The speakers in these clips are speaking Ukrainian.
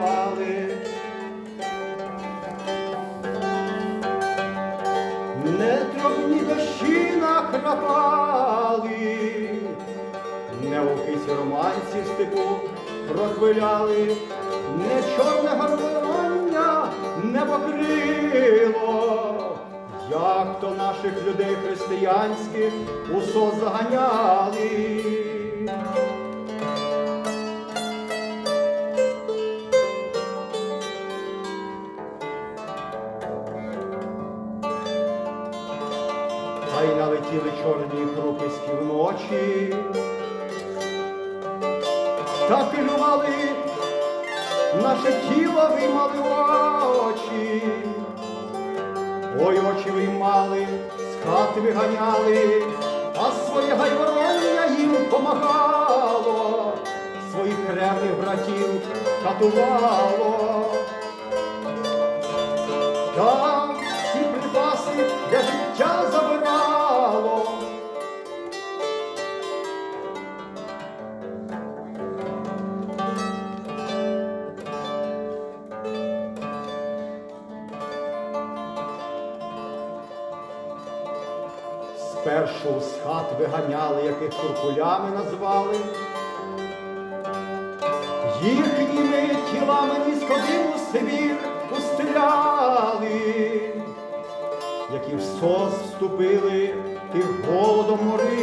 ганяли. Не травні дощі накрапали, не вовкиці романці в степу прохвиляли, не чорне гармоння не покрило, як то наших людей християнських усо заганяли. Вночі, та керували наше тіло виймали очі, ой, очі виймали, з хати виганяли, а своє гайвороння їм помагало, своїх кревних братів катувало. Спершу з хат виганяли, яких куркулями назвали. Їхніми тілами низькодиму Сибір устеляли, які в сос вступили, тих голодом морили,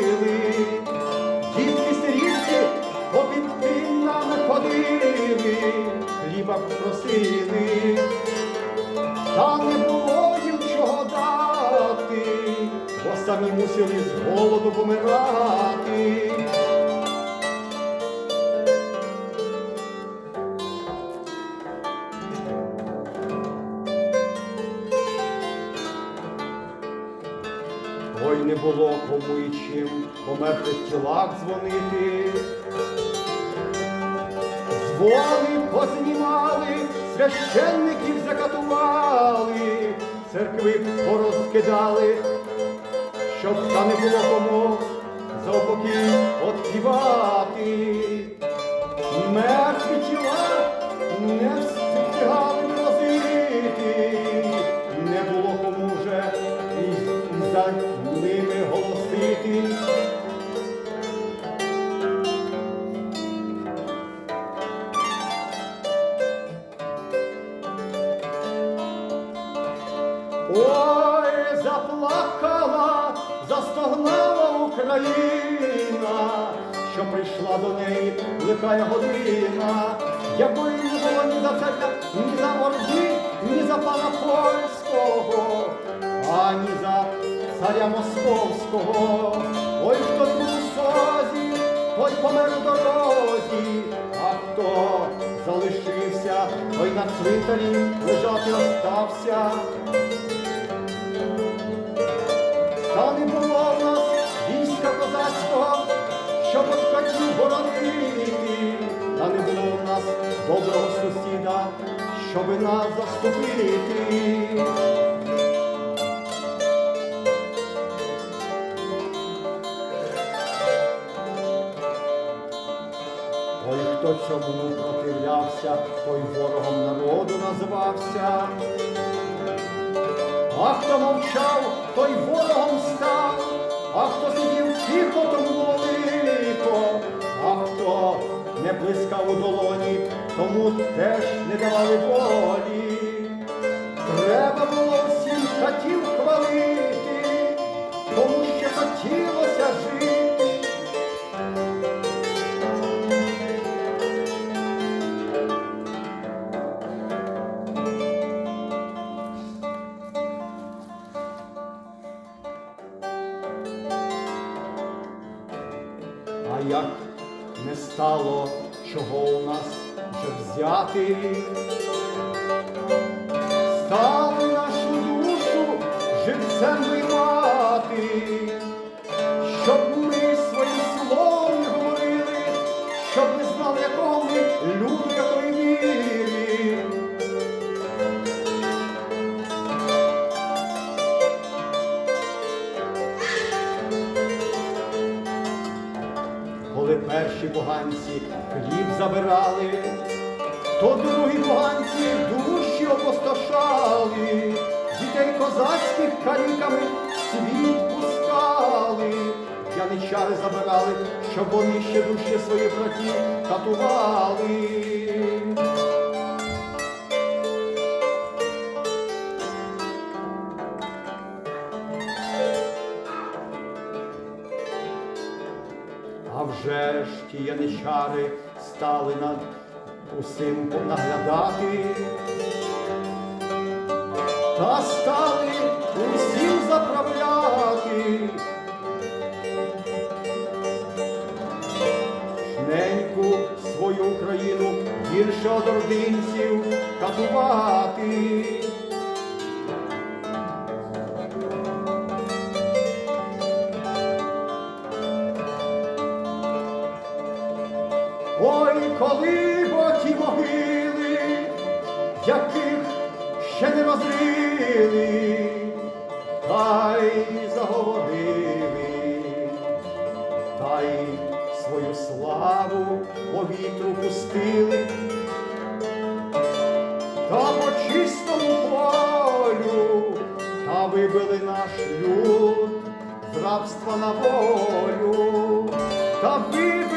мусили з голоду помирати. Ой, не було кому і чим по мертвих тілах дзвонити. Дзвони познімали, священників закатували, церкви порозкидали, щоб та не було кому за упокій отпівати. Мертві тіла не встигали возити, не було кому вже і за ними голосити. Україна, що прийшла до неї лихая година, якої не було ні за царя, ні за орди, ні за пана польського, ані за царя московського. Ой, хто був у созі, той помер у дорозі, а хто залишився, той на цвинтарі лежати остався. Щоби нас заступити. Ой, хто цьому противлявся, той ворогом народу називався. А хто мовчав, той ворогом став, а хто сидів тихо, тому було а хто не плескав у долоні, тому теж не давали волі. Треба було всім хатів хвалити, тому що хотілося жити. А як не стало, чого у нас взяти, стали нашу душу живцем виймати, щоб ми своїм словом говорили, щоб не знали, якого ми люду, якої віри. Коли перші поганці хліб забирали, то другі поганці душі опустошали, дітей козацьких каріками світ пускали, яничари забирали, щоб вони ще душі своїх братів катували. А вже ж ті яничари стали над усім наглядати. Та стали усім заправляти. Неньку свою Україну гірше од ординців катувати. Ой, коли могили, яких ще не розрили, та й заговорили, та й свою славу по вітру пустили, та по чистому полю, та вибили наш люд з рабства на волю, та вибили